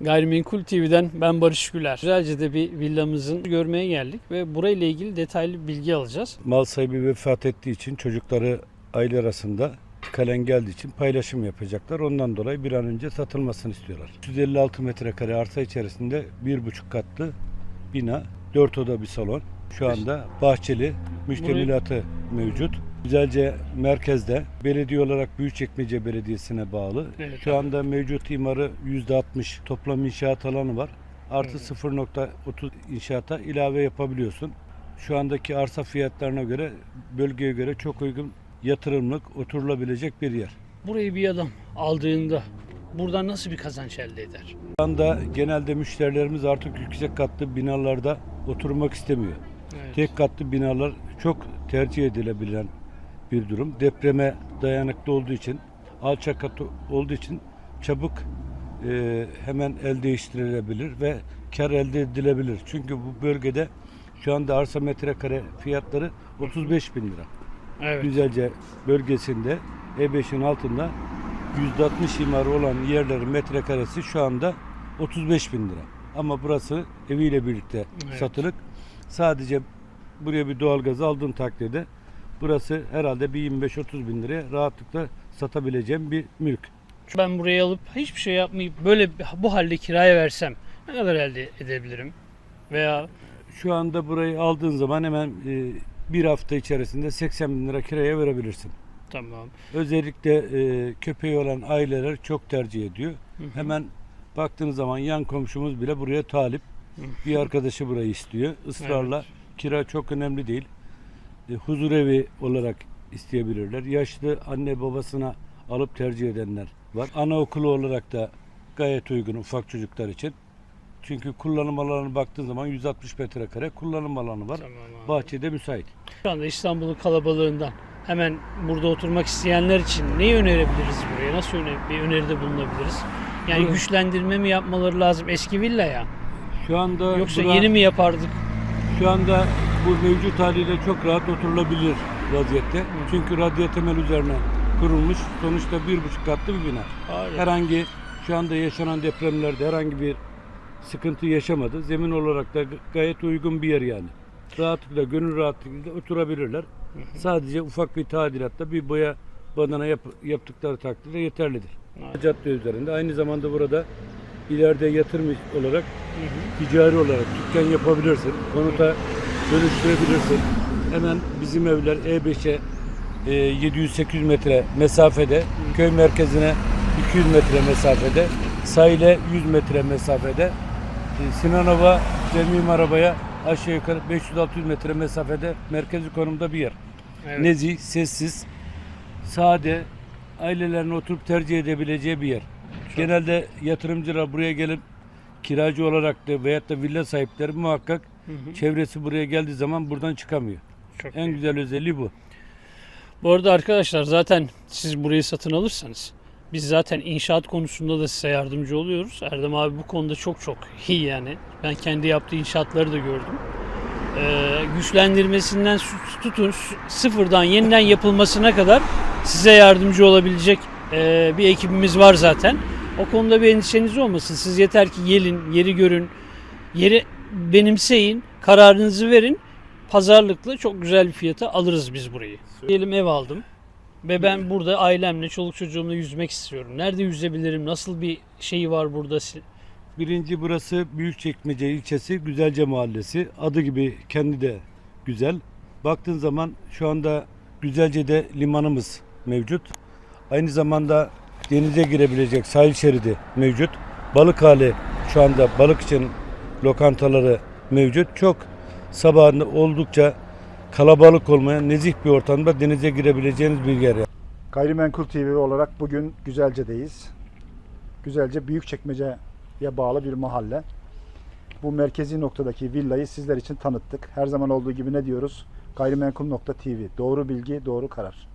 Gayrimenkul TV'den ben Barış Güler. Güzelce'de bir villamızın görmeye geldik ve burayla ilgili detaylı bilgi alacağız. Mal sahibi vefat ettiği için çocukları aile arasında kalen geldiği için paylaşım yapacaklar. Ondan dolayı bir an önce satılmasını istiyorlar. 156 metrekare arsa içerisinde bir buçuk katlı bina, dört oda bir salon. Şu anda bahçeli, müştemilatı mevcut. Güzelce merkezde belediye olarak Büyükçekmece Belediyesi'ne bağlı. Evet, Şu anda mevcut imarı %60 toplam inşaat alanı var. Artı 0.30 inşaata ilave yapabiliyorsun. Şu andaki arsa fiyatlarına göre bölgeye göre çok uygun yatırımlık oturulabilecek bir yer. Burayı bir adam aldığında buradan nasıl bir kazanç elde eder? Şu anda genelde müşterilerimiz artık yüksek katlı binalarda oturmak istemiyor. Evet. Tek katlı binalar çok tercih edilebilen bir durum. Depreme dayanıklı olduğu için, alçak katı olduğu için çabuk e, hemen el değiştirilebilir ve kar elde edilebilir. Çünkü bu bölgede şu anda arsa metrekare fiyatları 35 bin lira. Evet. Güzelce bölgesinde E5'in altında %60 imarı olan yerlerin metrekaresi şu anda 35 bin lira. Ama burası eviyle birlikte Evet. satılık. Sadece buraya bir doğalgaz aldığın takdirde burası herhalde bir 25-30 bin liraya rahatlıkla satabileceğim bir mülk. Ben burayı alıp hiçbir şey yapmayıp böyle bu halde kiraya versem ne kadar elde edebilirim? Veya Şu anda burayı aldığın zaman hemen e, bir hafta içerisinde 80 bin lira kiraya verebilirsin. tamam. Özellikle e, köpeği olan aileler çok tercih ediyor. Hemen baktığınız zaman yan komşumuz bile buraya talip. Bir arkadaşı burayı istiyor. Israrla kira çok önemli değil. E, huzur evi olarak isteyebilirler. Yaşlı anne babasına alıp tercih edenler var. Anaokulu olarak da gayet uygun ufak çocuklar için. Çünkü kullanım alanına baktığın zaman 160 metrekare kullanım alanı var. Tamam abi. Bahçede müsait. Şu anda İstanbul'un kalabalığından hemen burada oturmak isteyenler için neyi önerebiliriz buraya? Nasıl bir öneride bulunabiliriz? Yani Burası- güçlendirme mi yapmaları lazım eski villa ya? Şu anda Yoksa bura- yeni mi yapardık? Şu anda bu mevcut haliyle çok rahat oturulabilir vaziyette. Çünkü radyo temel üzerine kurulmuş. Sonuçta bir buçuk katlı bir bina. Hayır. Herhangi şu anda yaşanan depremlerde herhangi bir sıkıntı yaşamadı. Zemin olarak da gayet uygun bir yer yani. Rahatlıkla, gönül rahatlığıyla oturabilirler. Sadece ufak bir tadilatta bir boya badana yap- yaptıkları takdirde yeterlidir. Evet. Cadde üzerinde. Aynı zamanda burada ileride yatırım olarak ticari olarak dükkan yapabilirsin. Konuta dönüştürebilirsin. Hemen bizim evler E5'e e, 700-800 metre mesafede, köy merkezine 200 metre mesafede, sahile 100 metre mesafede, e, Sinanova ve Mimar Araba'ya aşağı yukarı 500-600 metre mesafede merkezi konumda bir yer. Evet. Nezih, sessiz, sade, ailelerin oturup tercih edebileceği bir yer. Genelde yatırımcılar buraya gelip kiracı olarak da veyahut da villa sahipleri muhakkak çevresi buraya geldiği zaman buradan çıkamıyor. Çok En iyi. güzel özelliği bu. Bu arada arkadaşlar zaten siz burayı satın alırsanız biz zaten inşaat konusunda da size yardımcı oluyoruz. Erdem abi bu konuda çok çok iyi yani. Ben kendi yaptığı inşaatları da gördüm. Ee, güçlendirmesinden tutun sıfırdan yeniden yapılmasına kadar size yardımcı olabilecek e, bir ekibimiz var zaten. O konuda bir endişeniz olmasın. Siz yeter ki gelin, yeri görün, yeri benimseyin, kararınızı verin. Pazarlıkla çok güzel bir fiyata alırız biz burayı. Diyelim ev aldım ve ben burada ailemle, çoluk çocuğumla yüzmek istiyorum. Nerede yüzebilirim? Nasıl bir şeyi var burada? Birinci burası Büyükçekmece ilçesi Güzelce Mahallesi. Adı gibi kendi de güzel. Baktığın zaman şu anda Güzelce'de limanımız mevcut. Aynı zamanda denize girebilecek sahil şeridi mevcut. Balık hali şu anda balık için lokantaları mevcut. Çok sabahında oldukça kalabalık olmayan nezih bir ortamda denize girebileceğiniz bir yer. Gayrimenkul TV olarak bugün Güzelce'deyiz. Güzelce Büyükçekmece'ye bağlı bir mahalle. Bu merkezi noktadaki villayı sizler için tanıttık. Her zaman olduğu gibi ne diyoruz? Gayrimenkul.tv. Doğru bilgi, doğru karar.